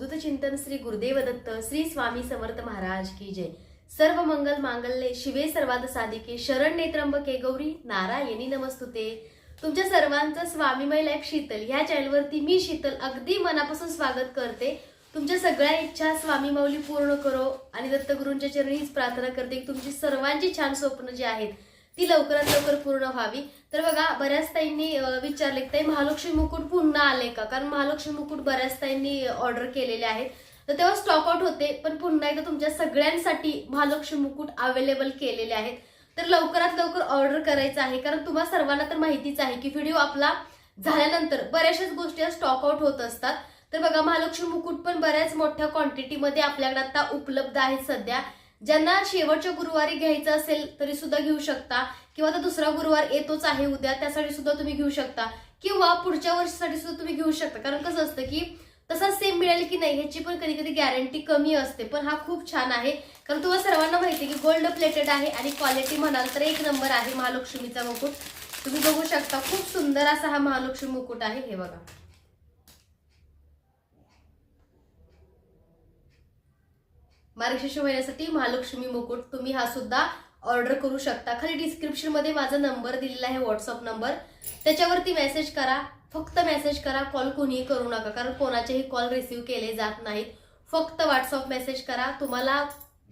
दूत चिंतन श्री गुरुदेव दत्त श्री स्वामी समर्थ महाराज की जय. सर्व मंगल मांगल्ये शिवे सर्वाद साधिके शरण नेत्रंबके गौरी नारायणी नमस्तुते. तुमच्या सर्वांचं स्वामीमय लाईफ शीतल. ह्या चॅनलवरती मी शीतल अगदी मनापासून स्वागत करते. तुमच्या सगळ्या इच्छा स्वामी माऊली पूर्ण करो आणि दत्तगुरूंच्या चरणी हीच प्रार्थना करते. की तुमची सर्वांची छान स्वप्न जी आहेत ती लवकरात लवकर पूर्ण व्हावी. तर बघा बऱ्याच ताईंनी विचारले की ताई महालक्ष्मी मुकुट पुन्हा आले का? कारण महालक्ष्मी मुकुट बऱ्याच ताईंनी ऑर्डर केलेले आहेत. तर तेव्हा स्टॉकआउट होते पण पुन्हा एकदा तुमच्या सगळ्यांसाठी महालक्ष्मी मुकुट अवेलेबल केलेले आहेत. तर लवकरात लवकर ऑर्डर करायचं आहे कारण तुम्हाला सर्वांना तर माहितीच आहे की व्हिडिओ आपला झाल्यानंतर बऱ्याचशाच गोष्टी स्टॉकआउट होत असतात. तर बघा महालक्ष्मी मुकुट पण बऱ्याच मोठ्या क्वांटिटीमध्ये आपल्याकडे आता उपलब्ध आहेत सध्या. ज्यांना शेवटच्या गुरुवारी घ्यायचं असेल तरी सुद्धा घेऊ शकता. किंवा आता दुसरा गुरुवार येतोच आहे उद्या त्यासाठी सुद्धा तुम्ही घेऊ शकता. किंवा पुढच्या वर्षासाठी सुद्धा तुम्ही घेऊ शकता. कारण कसं असतं की तसा सेम मिळेल की नाही ह्याची पण कधी कधी गॅरंटी कमी असते. पण हा खूप छान आहे. कारण तुम्हाला सर्वांना माहिती की गोल्ड प्लेटेड आहे आणि क्वालिटी म्हणाल तर एक नंबर आहे महालक्ष्मीचा मुकुट. तुम्ही बघू शकता खूप सुंदर असा हा महालक्ष्मी मुकुट आहे. हे बघा. मार्गशीर्ष महिन्यासाठी महालक्ष्मी मुकुट तुम्ही हा सुद्धा ऑर्डर करू शकता. खाली डिस्क्रिप्शनमध्ये माझा नंबर दिलेला आहे व्हॉट्सअप नंबर त्याच्यावरती मेसेज करा. फक्त मेसेज करा. कॉल कोणीही करू नका कारण कोणाचेही कॉल रिसिव्ह केले जात नाहीत. फक्त व्हॉट्सअप मेसेज करा. तुम्हाला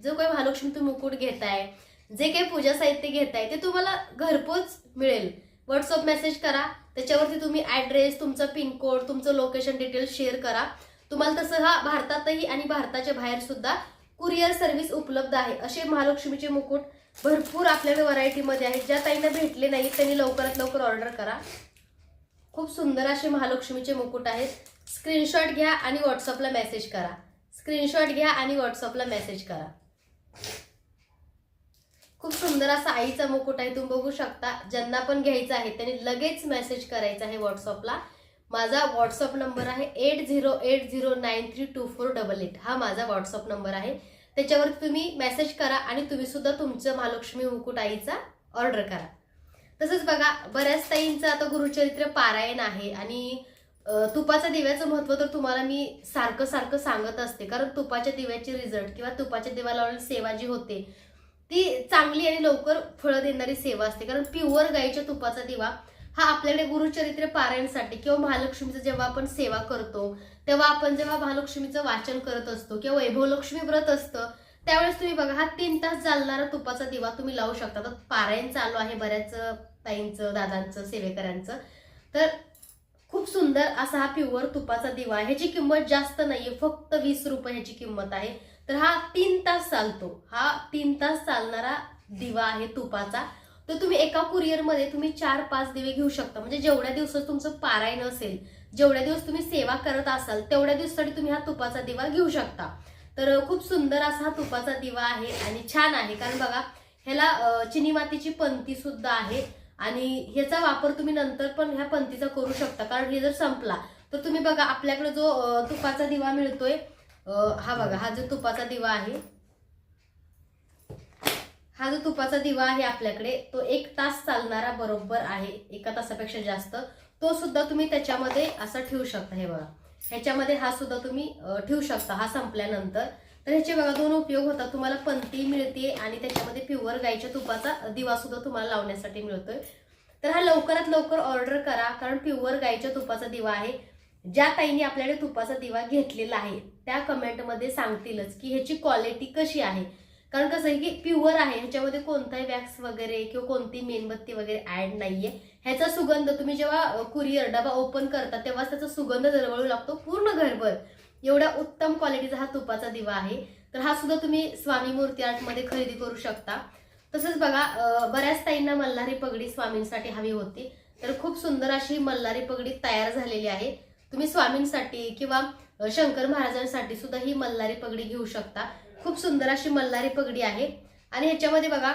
जो काही महालक्ष्मी तुम्ही मुकुट घेताय जे काही पूजा साहित्य घेताय ते तुम्हाला घरपोच मिळेल. व्हॉट्सअप मेसेज करा. त्याच्यावरती तुम्ही ॲड्रेस तुमचं पिनकोड तुमचं लोकेशन डिटेल्स शेअर करा. तुम्हाला तसं हा भारतातही आणि भारताच्या बाहेर सुद्धा कुरिअर सर्व्हिस उपलब्ध आहे. असे महालक्ष्मीचे मुकुट भरपूर आपल्याकडे व्हरायटीमध्ये आहेत. ज्या ताईंना भेटले नाही त्यांनी लवकरात लवकर ऑर्डर करा. खूप सुंदर असे महालक्ष्मीचे मुकुट आहेत. स्क्रीनशॉट घ्या आणि व्हॉट्सअपला मेसेज करा. स्क्रीनशॉट घ्या आणि व्हॉट्सअपला मेसेज करा. खूप सुंदर असा आईचा मुकुट आहे. तुम्ही बघू शकता ज्यांना पण घ्यायचा आहे त्यांनी लगेच मेसेज करायचा आहे व्हॉट्सअपला. माझा व्हॉट्सअप नंबर आहे eight zero eight zero nine three two four double eight. हा माझा व्हॉट्सअप नंबर आहे. त्याच्यावर तुम्ही मेसेज करा आणि तुम्ही सुद्धा तुमचं महालक्ष्मी मुकुट आईचा ऑर्डर करा. तसंच बघा बऱ्याच ताईंचं आता गुरुचरित्र पारायण आहे आणि अ, तुपाच्या दिव्याचं महत्त्व तर तुम्हाला मी सारखं सारखं सांगत असते. कारण तुपाच्या दिव्याचे रिझल्ट किंवा तुपाच्या दिव्याला लावलेली सेवा जी होते ती चांगली आणि लवकर फळं देणारी सेवा असते. कारण प्युअर गाईच्या तुपाचा दिवा हा आपल्याकडे गुरुचरित्र पारायणसाठी किंवा महालक्ष्मीचं जेव्हा आपण सेवा करतो तेव्हा आपण जेव्हा महालक्ष्मीचं वाचन करत असतो किंवा वैभवलक्ष्मी व्रत असतं त्यावेळेस तुम्ही बघा हा तीन तास चालणारा तुपाचा दिवा तुम्ही लावू शकता. तर पारायण चालू आहे बऱ्याच ताईंचं दादांचं सेवेकऱ्यांचं. तर खूप सुंदर असा हा प्युअर तुपाचा दिवा आहे. ह्याची किंमत जास्त नाहीये फक्त वीस रुपये ह्याची किंमत आहे. तर हा तीन तास चालतो. हा तीन तास चालणारा दिवा आहे तुपाचा. तर तुम्ही एका कुरिअरमध्ये तुम्ही चार पाच दिवे घेऊ शकता. म्हणजे जेवढ्या दिवसात तुमचं पारायण असेल जेवढ्या दिवस तुम्ही सेवा करत असाल तेवढ्या दिवसासाठी तुम्ही हा तुपाचा दिवा घेऊ शकता. तर खूप सुंदर असा हा तुपाचा दिवा आहे आणि छान आहे. कारण बघा ह्याला चिनी मातीची पंती सुद्धा आहे आणि ह्याचा वापर तुम्ही नंतर पण ह्या पंतीचा करू शकता. कारण हे जर संपला तर तुम्ही बघा आपल्याकडे जो तुपाचा दिवा मिळतोय हा बघा हा जो तुपाचा दिवा आहे हा जो तुपाचा दिवा आहे आपल्याकडे तो एक तास चालणारा बरोबर आहे एका तासापेक्षा जास्त. तो सुद्धा तुम्ही त्याच्यामध्ये असा ठेवू शकता हे बघा. ह्याच्यामध्ये हा सुद्धा तुम्ही ठेवू शकता हा संपल्यानंतर. तर ह्याचे बघा दोन उपयोग होतात. तुम्हाला पंती मिळते आणि त्याच्यामध्ये प्युअर गाईच्या तुपाचा दिवा सुद्धा तुम्हाला लावण्यासाठी मिळतोय. तर हा लवकरात लवकर ऑर्डर करा कारण प्युअर गाईच्या तुपाचा दिवा आहे. ज्या ताईंनी आपल्याकडे तुपाचा दिवा घेतलेला आहे त्या कमेंटमध्ये सांगतीलच की ह्याची क्वालिटी कशी आहे. कारण कसं आहे की प्युअर आहे ह्याच्यामध्ये कोणताही वॅक्स वगैरे किंवा कोणती मेणबत्ती वगैरे ऍड नाहीये. ह्याचा सुगंध तुम्ही जेव्हा कुरिअर डबा ओपन करता तेव्हाच त्याचा सुगंध दरवळू लागतो पूर्ण घरभर. एवढ्या उत्तम क्वालिटीचा हा तुपाचा दिवा आहे. तर हा सुद्धा तुम्ही स्वामी मूर्ती आर्टमध्ये खरेदी करू शकता. तसंच बघा बऱ्याच ताईंना मल्हारी पगडी स्वामींसाठी हवी होती. तर खूप सुंदर अशी मल्हारी पगडी तयार झालेली आहे. तुम्ही स्वामींसाठी किंवा शंकर महाराजांसाठी सुद्धा ही मल्हारी पगडी घेऊ शकता. खूप सुंदर अशी मल्हारी पगडी आहे. आणि ह्याच्यामध्ये बघा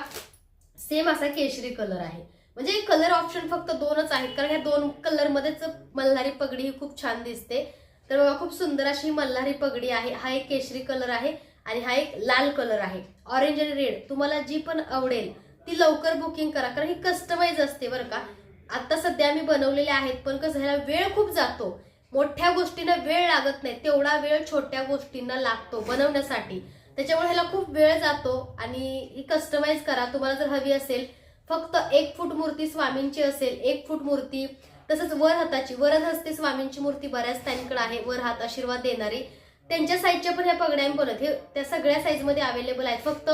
सेम असा केशरी कलर आहे. म्हणजे कलर ऑप्शन फक्त दोनच आहेत. कारण ह्या दोन कलरमध्येच मल्हारी पगडी ही खूप छान दिसते. तर बघा खूप सुंदर अशी मल्हारी पगडी आहे. हा एक केशरी कलर आहे आणि हा एक लाल कलर आहे. ऑरेंज आणि रेड तुम्हाला जी पण आवडेल ती लवकर बुकिंग करा. कारण ही कस्टमाइज असते बरं का. आता सध्या आम्ही बनवलेले आहेत पण कसं ह्याला वेळ खूप जातो. मोठ्या गोष्टींना वेळ लागत नाही. तेवढा वेळ छोट्या गोष्टींना लागतो बनवण्यासाठी. त्याच्यामुळे ह्याला खूप वेळ जातो आणि ही कस्टमाइज करा. तुम्हाला जर हवी असेल फक्त एक फूट मूर्ती स्वामींची असेल एक फूट मूर्ती तसंच वर हाताची वरद हस्ते स्वामींची मूर्ती बऱ्याच त्यांकडे आहे वर हात आशीर्वाद देणारी. त्यांच्या साईजच्या पण ह्या पगड्या बनत हे त्या सगळ्या साईजमध्ये अवेलेबल आहेत. फक्त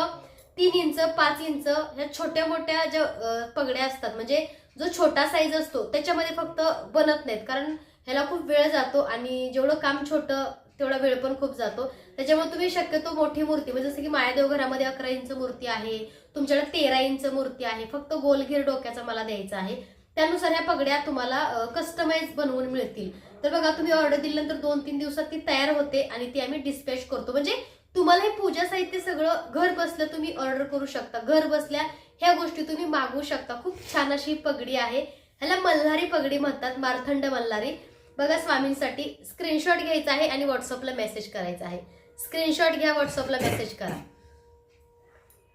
तीन इंच पाच इंच ह्या छोट्या मोठ्या ज्या पगड्या असतात म्हणजे जो छोटा साईज असतो त्याच्यामध्ये फक्त बनत नाहीत. कारण ह्याला खूप वेळ जातो आणि जेवढं काम छोटं तेवढा वेळ पण खूप जातो. त्याच्यामुळे तुम्ही शक्यतो मोठी मूर्ती म्हणजे जसं की मायादेव घरामध्ये अकरा इंच मूर्ती आहे तुमच्याकडे तेरा इंच मूर्ती आहे फक्त गोलघेर डोक्याचा मला द्यायचा आहे. त्यानुसार ह्या पगड्या तुम्हाला कस्टमाइज बनवून मिळतील. तर बघा तुम्ही ऑर्डर दिल्यानंतर दोन तीन दिवसात ती तयार होते आणि ती आम्ही डिस्पॅच करतो. म्हणजे तुम्हाला हे पूजा साहित्य सगळं घर बसल्या तुम्ही ऑर्डर करू शकता. घर बसल्या ह्या गोष्टी तुम्ही मागवू शकता. खूप छान अशी पगडी आहे. ह्याला मल्हारी पगडी म्हणतात मारथंड मल्हारी. बघा स्वामींसाठी स्क्रीनशॉट घ्यायचा आहे आणि व्हॉट्सअपला मेसेज करायचा आहे. स्क्रीनशॉट घ्या व्हॉट्सअपला मेसेज करा.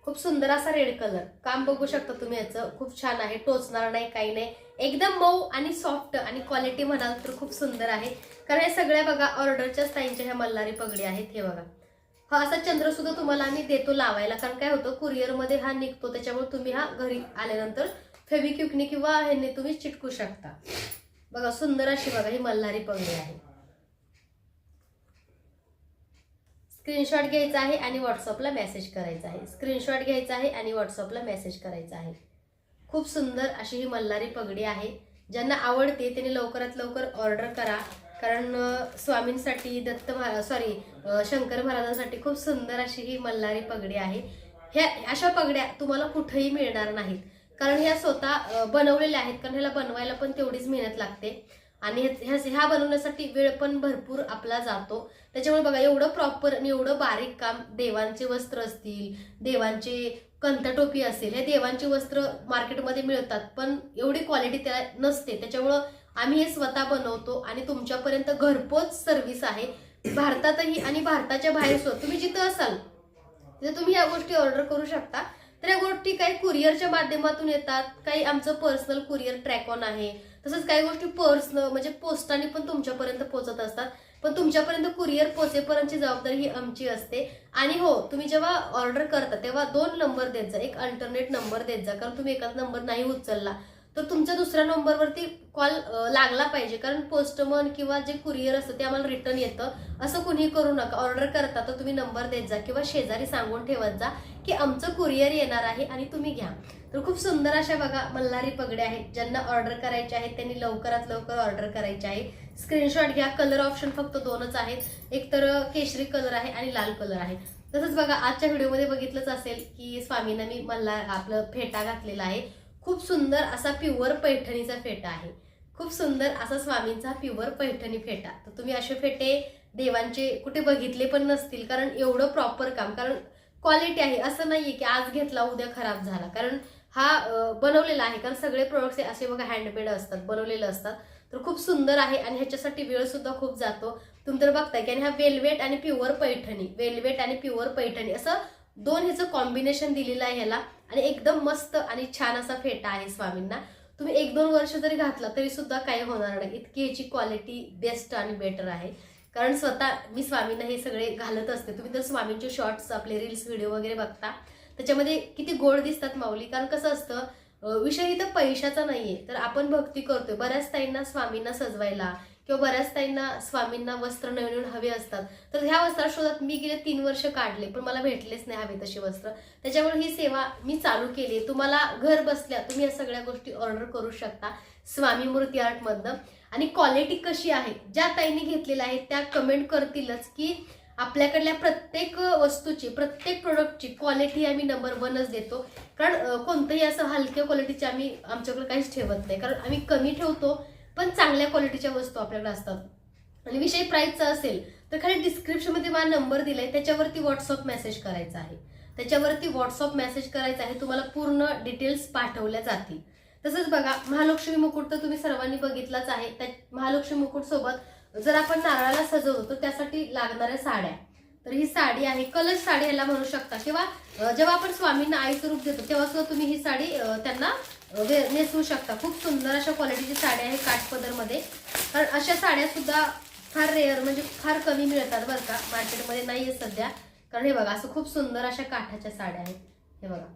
खूप सुंदर असा रेड कलर काम बघू शकता तुम्ही याचं. खूप छान आहे. टोचणार नाही काही नाही. एकदम मऊ आणि सॉफ्ट आणि क्वालिटी म्हणाल तर खूप सुंदर आहे. कारण हे सगळ्या बघा ऑर्डरच्या ताईंच्या ह्या मल्हारी पगडी आहेत हे बघा. हा असा चंद्र सुद्धा तुम्हाला आम्ही देतो लावायला. कारण काय होतं कुरिअरमध्ये हा निघतो त्याच्यामुळे तुम्ही हा घरी आल्यानंतर फेविक्विकने किंवा ह्याने तुम्ही चिटकू शकता. बघा सुंदर अशी बघा ही मल्हारी पगडी आहे. स्क्रीनशॉट घ्यायचा आहे आणि व्हॉट्सअपला मेसेज करायचा आहे. स्क्रीनशॉट घ्यायचा आहे आणि व्हॉट्सअपला मेसेज करायचा आहे. खूप सुंदर अशी ही मल्हारी पगडी आहे. ज्यांना आवडते त्यांनी लवकरात लवकर ऑर्डर करा. कारण स्वामींसाठी दत्त महा सॉरी शंकर महाराजांसाठी खूप सुंदर अशी ही मल्हारी पगडी आहे. ह्या अशा पगड्या तुम्हाला कुठेही मिळणार नाहीत. कारण ह्या स्वतः बनवलेल्या आहेत. कारण ह्याला बनवायला पण तेवढीच मेहनत लागते. आणि ह्या- ह्या बनवण्यासाठी वेळ पण भरपूर आपला जातो. त्याच्यामुळे बघा एवढं प्रॉपर आणि एवढं बारीक काम देवांचे वस्त्र असतील देवांचे कंथटोपी असेल हे देवांची वस्त्र मार्केटमध्ये मिळतात. पण एवढी क्वालिटी त्याला नसते. त्याच्यामुळं आम्ही हे स्वतः बनवतो आणि तुमच्यापर्यंत घरपोच सर्व्हिस आहे. भारतातही आणि भारताच्या बाहेर सुद्धा. तुम्ही जिथं असाल तिथे तुम्ही या गोष्टी ऑर्डर करू शकता. तर या गोष्टी काही कुरिअरच्या माध्यमातून येतात काही आमचं पर्सनल कुरिअर ट्रॅक ऑन आहे. तसंच काही गोष्टी पर्सनल म्हणजे पोस्टाने पण तुमच्यापर्यंत पोहोचत असतात. पण तुमच्यापर्यंत कुरिअर पोचेपर्यंतची जबाबदारी ही आमची असते. आणि हो तुम्ही जेव्हा ऑर्डर करता तेव्हा दोन नंबर देत जा. एक अल्टरनेट नंबर देत जा. कारण तुम्ही एकाच नंबर नाही उचलला. तर तुमच्या दुसऱ्या नंबरवरती कॉल लागला पाहिजे. कारण पोस्टमन किंवा जे कुरिअर असतं ते आम्हाला रिटर्न येतं. असं कुणी करू नका. ऑर्डर करता तर तुम्ही नंबर देत जा किंवा शेजारी सांगून ठेवत जा की आमचं कुरिअर येणार आहे आणि तुम्ही घ्या. तर खूप सुंदर अशा बघा मल्हारी पगड्या आहेत. ज्यांना ऑर्डर करायचे आहेत त्यांनी लवकरात लवकर ऑर्डर करायचे आहे. स्क्रीनशॉट घ्या. कलर ऑप्शन फक्त दोनच आहेत. एक तर केशरी कलर आहे आणि लाल कलर आहे. तसंच बघा आजच्या व्हिडिओमध्ये बघितलंच असेल की स्वामींना मी मल्हार आपलं फेटा घातलेला आहे. खूप सुंदर असा प्युअर पैठणीचा फेटा आहे. खूप सुंदर असा स्वामींचा प्युअर पैठणी फेटा. तर तुम्ही असे फेटे देवांचे कुठे बघितले पण नसतील कारण एवढं प्रॉपर काम कारण क्वालिटी आहे. असं नाहीये की आज घेतला उद्या खराब झाला. कारण हा बनवलेला आहे. कारण सगळे प्रोडक्ट्स असे बघा हँडमेड असतात बनवलेले असतात. तर खूप सुंदर आहे आणि ह्याच्यासाठी वेळ सुद्धा खूप जातो. तुम्ही तर बघताय की आणि हा वेलवेट आणि प्युअर पैठणी वेलवेट आणि प्युअर पैठणी असं दोन ह्याचं कॉम्बिनेशन दिलेलं आहे ह्याला. आणि एकदम मस्त आणि छान असा फेटा आहे स्वामींना. तुम्ही एक दोन वर्ष जरी घातला तरी सुद्धा काही होणार नाही. इतकी याची क्वालिटी बेस्ट आणि बेटर आहे. कारण स्वतः मी स्वामींना हे सगळे घालत असते. तुम्ही तर स्वामींचे शॉर्ट्स आपले रील्स व्हिडिओ वगैरे बघता. त्याच्यामध्ये किती गोड दिसतात माऊली. कारण कसं असतं विषय इथं पैशाचा नाहीये. तर आपण भक्ती करतोय. बऱ्याच ताईंना स्वामींना सजवायला किंवा बऱ्याच ताईंना स्वामींना वस्त्र नवीन नवीन हवे असतात. तर ह्या वस्त्रा शोधात मी गेले तीन वर्ष काढले पण मला भेटलेच नाही हवे तशी वस्त्र. त्याच्यामुळे ही सेवा मी चालू केली. तुम्हाला घर बसल्या तुम्ही या सगळ्या गोष्टी ऑर्डर करू शकता स्वामी मूर्ती आर्टमधनं आणि क्वालिटी कशी आहे? ज्या ताईंनी घेतलेल्या आहेत त्या कमेंट करतीलच की आपल्याकडल्या प्रत्येक वस्तूची प्रत्येक प्रोडक्टची क्वालिटी आम्ही नंबर वनच देतो. कारण कोणतंही असं हलक्या क्वालिटीचे आम्ही आमच्याकडे काहीच ठेवत नाही. कारण आम्ही कमी ठेवतो पण चांगल्या क्वालिटीच्या वस्तू आपल्याकडे असतात. आणि विषय प्राईजचा असेल तर खाली डिस्क्रिप्शनमध्ये मला नंबर दिलाय त्याच्यावरती व्हॉट्सअप मेसेज करायचा आहे. त्याच्यावरती व्हॉट्सअप मेसेज करायचा आहे तुम्हाला पूर्ण डिटेल्स पाठवल्या जातील. तसंच बघा महालक्ष्मी मुकुट तर तुम्ही सर्वांनी बघितलाच आहे. त्या महालक्ष्मी मुकुट सोबत जर आपण नारळाला सजवतो तर त्यासाठी लागणाऱ्या साड्या. तर ही साडी आहे कलश साडी ह्याला म्हणू शकता. किंवा जेव्हा आपण स्वामींना आईचं रूप देतो तेव्हा सुद्धा तुम्ही ही साडी त्यांना नेसवू शकता खूप सुंदर अशा क्वालिटीची साड्या आहे काठपदरमध्ये. कारण अशा साड्या सुद्धा फार रेअर म्हणजे फार कमी मिळतात बरं का मार्केटमध्ये नाही आहे सध्या. कारण हे बघा असं खूप सुंदर अशा काठाच्या साड्या आहेत. हे बघा.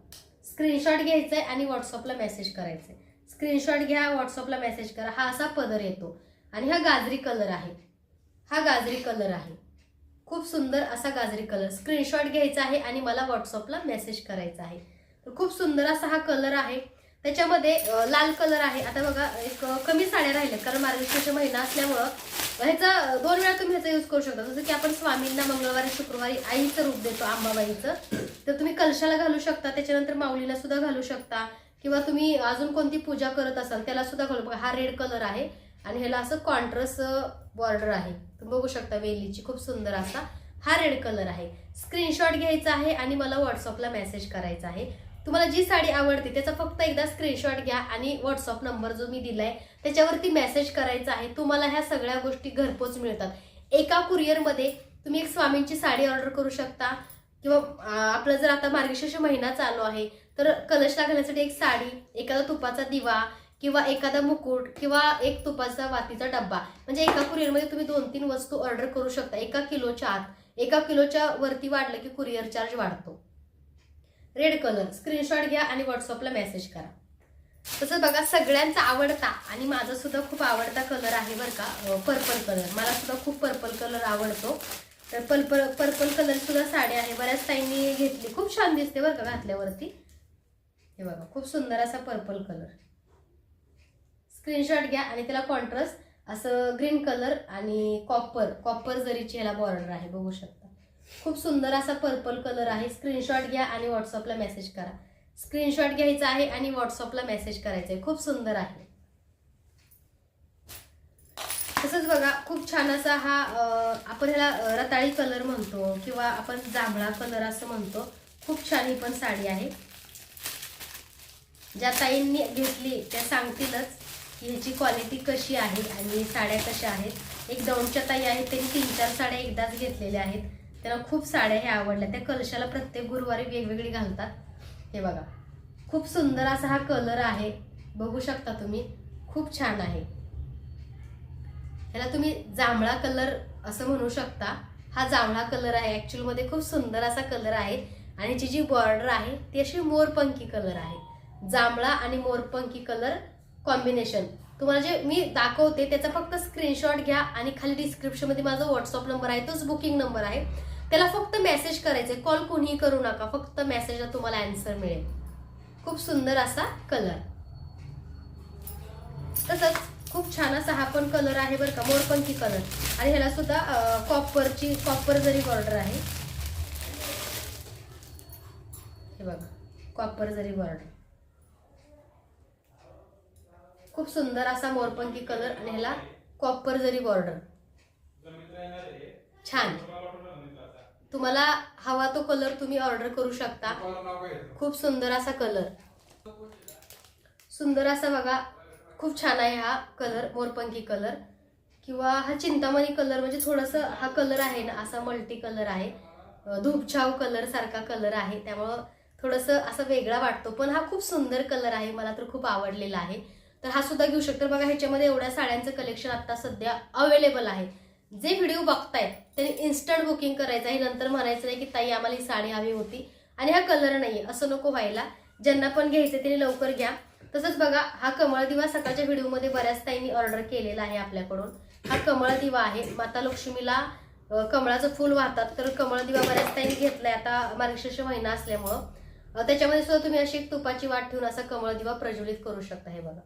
स्क्रीनशॉट घ्यायचा आहे आणि व्हॉट्सअपला मेसेज करायचं आहे स्क्रीनशॉट घ्या व्हॉट्सअपला मेसेज करा. हा असा पदर येतो. आणि हा गाजरी कलर आहे. हा गाजरी कलर आहे. खूप सुंदर असा गाजरी कलर स्क्रीनशॉट घ्यायचा आहे आणि मला व्हॉट्सअपला मेसेज करायचा आहे. तर खूप सुंदर असा हा कलर आहे. त्याच्यामध्ये लाल कलर आहे. आता बघा एक कमी साड्या राहिल्या कारण मार्गशीर्ष महिना असल्यामुळं ह्याचा दोन वेळा तुम्ही ह्याचा यूज करू शकता. जसं की आपण स्वामींना मंगळवारी शुक्रवारी आईचं रूप देतो आंबाबाईचं तर तुम्ही कलशाला घालू शकता. त्याच्यानंतर माऊलीला सुद्धा घालू शकता. किंवा तुम्ही अजून कोणती पूजा करत असाल त्याला सुद्धा घालू बघा हा रेड कलर आहे. आणि ह्याला असं कॉन्ट्रस बॉर्डर आहे. तुम्ही बघू शकता वेलीची. खूप सुंदर असा हा रेड कलर आहे. स्क्रीनशॉट घ्यायचा आहे आणि मला व्हॉट्सअपला मेसेज करायचा आहे. तुम्हाला जी साडी आवडते त्याचा फक्त एकदा स्क्रीनशॉट घ्या आणि व्हॉट्सअप नंबर जो मी दिलाय त्याच्यावरती मेसेज करायचा आहे. तुम्हाला ह्या सगळ्या गोष्टी घरपोच मिळतात. एका कुरिअरमध्ये तुम्ही एक स्वामींची साडी ऑर्डर करू शकता किंवा आपला जर आता मार्गशीर्ष महिना चालू आहे तर कलशला घालण्यासाठी एक साडी एखादा तुपाचा दिवा किंवा एखादा मुकुट किंवा एक तुपाचा वातीचा डब्बा. म्हणजे एका कुरिअरमध्ये तुम्ही दोन तीन वस्तू ऑर्डर करू शकता. एका किलोच्या आत एका किलोच्या वरती वाढलं की कुरिअर चार्ज वाढतो. रेड कलर स्क्रीनशॉट घ्या आणि व्हॉट्सअपला मेसेज करा. तसंच बघा सगळ्यांचा आवडता आणि माझा सुद्धा खूप आवडता कलर आहे बरं का पर्पल कलर मला सुद्धा खूप पर्पल कलर आवडतो. तर पर्पल पर्पल कलर सुद्धा साडी आहे. बऱ्याच टाईमनी घेतली. खूप छान दिसते बरं का घातल्यावरती. हे बघा खूप सुंदर असा पर्पल कलर स्क्रीनशॉट घ्या आणि त्याला कॉन्ट्रास्ट असं ग्रीन कलर आणि कॉपर कॉपर जरीची ह्याला बॉर्डर आहे बघू शकता. खूप सुंदर असा पर्पल कलर आहे. स्क्रीनशॉट घ्या आणि व्हॉट्सअपला मेसेज करा. स्क्रीनशॉट घ्यायचा आहे आणि व्हॉट्सअपला मेसेज करायचा आहे खूप सुंदर आहे. तसंच बघा खूप छान असा हा आपण ह्याला रताळी कलर म्हणतो किंवा आपण जांभळा कलर असं म्हणतो. खूप छान ही पण साडी आहे. ज्या ताईंनी घेतली त्या सांगतीलच की ह्याची क्वालिटी कशी आहे आणि साड्या कशा आहेत. एक दौंडच्या ताई आहेत त्यांनी तीन चार साड्या एकदाच घेतलेल्या आहेत. त्यांना खूप साड्या ह्या आवडल्या. त्या कलशाला प्रत्येक गुरुवारी वेगवेगळी घालतात. हे बघा. खूप सुंदर असा हा कलर आहे. बघू शकता तुम्ही. खूप छान आहे. ह्याला तुम्ही जांभळा कलर असं म्हणू शकता. हा जांभळा कलर आहे. ॲक्च्युअलमध्ये खूप सुंदर असा कलर आहे. आणि जी जी बॉर्डर आहे ती अशी मोरपंखी कलर आहे. जांभळा आणि मोरपंखी कलर कॉम्बिनेशन तुम्हाला जे मी दाखवते त्याचा फक्त स्क्रीनशॉट घ्या आणि खाली डिस्क्रिप्शनमध्ये माझा व्हॉट्सअप नंबर आहे. तोच बुकिंग नंबर आहे. त्याला फक्त मेसेज करायचे कॉल कोणीही करू नका. फक्त मेसेजला तुम्हाला अँसर मिळेल. खूप सुंदर असा कलर तसंच खूप छान असा हा पण कलर आहे बरं का. मोरपंखी कलर आणि ह्याला सुद्धा कॉपरची कॉपर जरी बॉर्डर आहे. हे बघा. कॉपर जरी बॉर्डर खूप सुंदर असा मोरपंखी कलर आणि ह्याला कॉपर जरी बॉर्डर छान. तुम्हाला हवा तो कलर तुम्ही ऑर्डर करू शकता. खूप सुंदर असा कलर सुंदर असा बघा खूप छान आहे हा कलर मोरपंखी कलर किंवा हा चिंतामणी कलर म्हणजे थोडस हा कलर आहे ना असा मल्टी कलर आहे. धूपछाव कलर सारखा कलर आहे. त्यामुळं थोडस असा वेगळा वाटतो. पण हा खूप सुंदर कलर आहे मला तर खूप आवडलेला आहे. तर हा सुद्धा घेऊ शकतो. बघा ह्याच्यामध्ये एवढ्या साड्यांचं कलेक्शन आता सध्या अवेलेबल आहे. जे व्हिडिओ बघतायत त्यांनी इन्स्टंट बुकिंग करायचं आहे. नंतर म्हणायचं नाही की ताई आम्हाला ही साडी हवी होती आणि हा कलर नाही असं नको व्हायला. ज्यांना पण घ्यायचं त्यांनी लवकर घ्या. तसंच बघा हा कमळ दिवा सकाळच्या व्हिडिओमध्ये बऱ्याच ताईंनी ऑर्डर केलेला आहे आपल्याकडून. हा कमळ दिवा आहे. माता लक्ष्मीला कमळाचं फूल वाहतात. तर कमळ दिवा बऱ्याच ताईंनी घेतलाय. आता मार्गशीर्ष महिना असल्यामुळं त्याच्यामध्ये सुद्धा तुम्ही अशी एक तुपाची वाट ठेवून असा कमळ दिवा प्रज्वलित करू शकता हे बघा.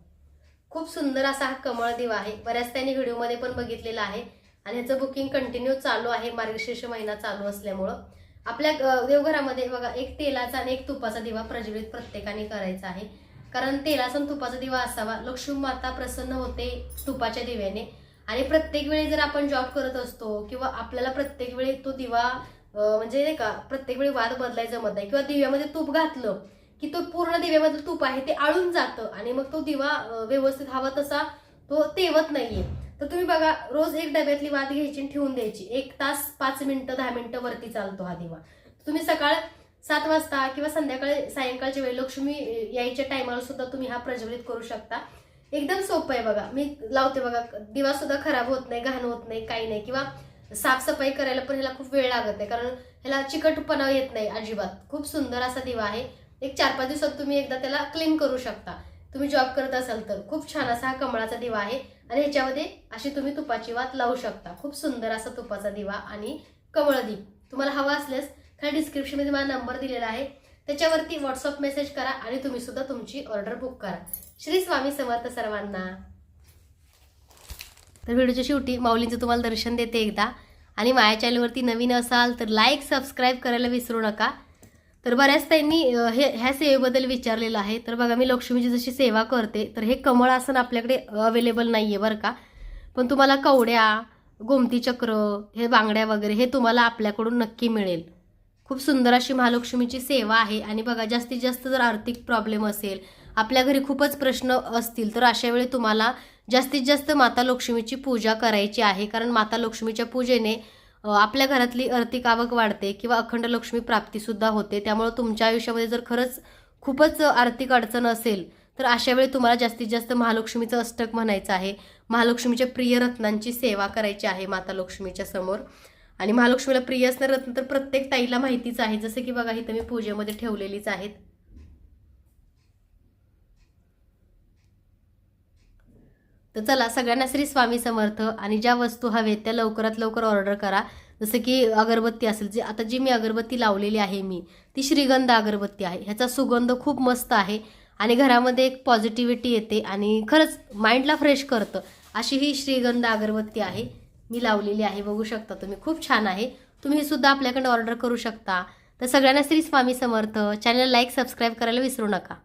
खूप सुंदर असा हा कमळ दिवा आहे. बऱ्याच त्यांनी व्हिडिओमध्ये पण बघितलेला आहे. आणि ह्याचं बुकिंग कंटिन्यू चालू आहे. मार्गशीर्ष महिना चालू असल्यामुळं. आपल्या देवघरामध्ये बघा एक तेलाचा आणि एक तुपाचा दिवा प्रज्वलित प्रत्येकाने करायचा आहे. कारण तेलाचा आणि तुपाचा दिवा असावा. लक्ष्मी माता प्रसन्न होते तुपाच्या दिव्याने. आणि प्रत्येक वेळी जर आपण जॉब करत असतो किंवा आपल्याला प्रत्येक वेळी तो दिवा म्हणजे नाही का प्रत्येक वेळी वाद बदलायचं जमत नाही. किंवा दिव्यामध्ये तूप घातलं की तो पूर्ण दिव्यामधलं तूप आहे ते आळून जातं. आणि मग तो दिवा व्यवस्थित हवा तसा तो तेवत नाहीये. तर तुम्ही बघा रोज एक डब्यातली वाद घ्यायची आणि ठेवून द्यायची. एक तास पाच मिनिटं दहा मिनिटं वरती चालतो हा दिवा. तुम्ही सकाळ सात वाजता किंवा संध्याकाळी सायंकाळच्या वेळी लक्ष्मी यायच्या टायमाला सुद्धा तुम्ही हा प्रज्वलित करू शकता. एकदम सोपं आहे बघा. मी लावते बघा दिवा सुद्धा खराब होत नाही घाण होत नाही काही नाही. किंवा साफसफाई करायला पण ह्याला खूप वेळ लागत नाही कारण ह्याला चिकटपणा येत नाही अजिबात. खूप सुंदर असा दिवा आहे. एक चार पाच दिवसात तुम्ही एकदा त्याला क्लीन करू शकता. तुम्ही जॉब करत असाल तर. खूप छान असा हा कमळाचा दिवा आहे. आणि ह्याच्यामध्ये अशी तुम्ही तुपाची वात लावू शकता. खूप सुंदर असा तुपाचा दिवा आणि कमळदीप तुम्हाला हवा असल्यास खाली डिस्क्रिप्शनमध्ये माझा नंबर दिलेला आहे. त्याच्यावरती व्हॉट्सअप मेसेज करा आणि तुम्ही सुद्धा तुमची ऑर्डर बुक करा. श्री स्वामी समर्थ सर्वांना. तर व्हिडिओच्या शेवटी माऊलींचं तुम्हाला दर्शन देते एकदा. आणि माझ्या चॅनलवरती नवीन असाल तर लाईक सबस्क्राईब करायला विसरू नका. तर बऱ्याच त्यांनी हे ह्या सेवेबद्दल विचारलेलं आहे. तर बघा मी लक्ष्मीची जशी सेवा करते तर हे कमळ आसन आपल्याकडे अवेलेबल नाही आहे बरं का. पण तुम्हाला कवड्या गोमती चक्र हे बांगड्या वगैरे हे तुम्हाला आपल्याकडून नक्की मिळेल. खूप सुंदर अशी महालक्ष्मीची सेवा आहे. आणि बघा जास्तीत जास्त जर आर्थिक प्रॉब्लेम असेल आपल्या घरी खूपच प्रश्न असतील तर अशा वेळी तुम्हाला जास्तीत जास्त माता लक्ष्मीची पूजा करायची आहे. कारण माता लक्ष्मीच्या पूजेने आपल्या घरातली आर्थिक आवक वाढते किंवा अखंड लक्ष्मी प्राप्तीसुद्धा होते त्यामुळं तुमच्या आयुष्यामध्ये जर खरंच खूपच आर्थिक अडचण असेल तर अशा वेळी तुम्हाला जास्तीत जास्त महालक्ष्मीचं अष्टक म्हणायचं आहे. महालक्ष्मीच्या प्रिय रत्नांची सेवा करायची आहे माता लक्ष्मीच्या समोर. आणि महालक्ष्मीला प्रिय असणारे रत्न तर प्रत्येक ताईला माहितीच आहे जसं की बघा इथं मी पूजेमध्ये ठेवलेलीच आहेत. तर चला सगळ्यांना श्री स्वामी समर्थ आणि ज्या वस्तू हवेत त्या लवकरात लवकर ऑर्डर करा. जसं की अगरबत्ती असेल जी आता जी मी अगरबत्ती लावलेली आहे मी ती श्रीगंध अगरबत्ती आहे. ह्याचा सुगंध खूप मस्त आहे आणि घरामध्ये एक पॉझिटिव्हिटी येते आणि खरंच माइंडला फ्रेश करतं. अशी ही श्रीगंध अगरबत्ती आहे मी लावलेली आहे. बघू शकता तुम्ही खूप छान आहे. तुम्ही सुद्धा आपल्याकडे ऑर्डर करू शकता. तर सगळ्यांना Shri Swami Samarth. Channel like subscribe करायला विसरू नका.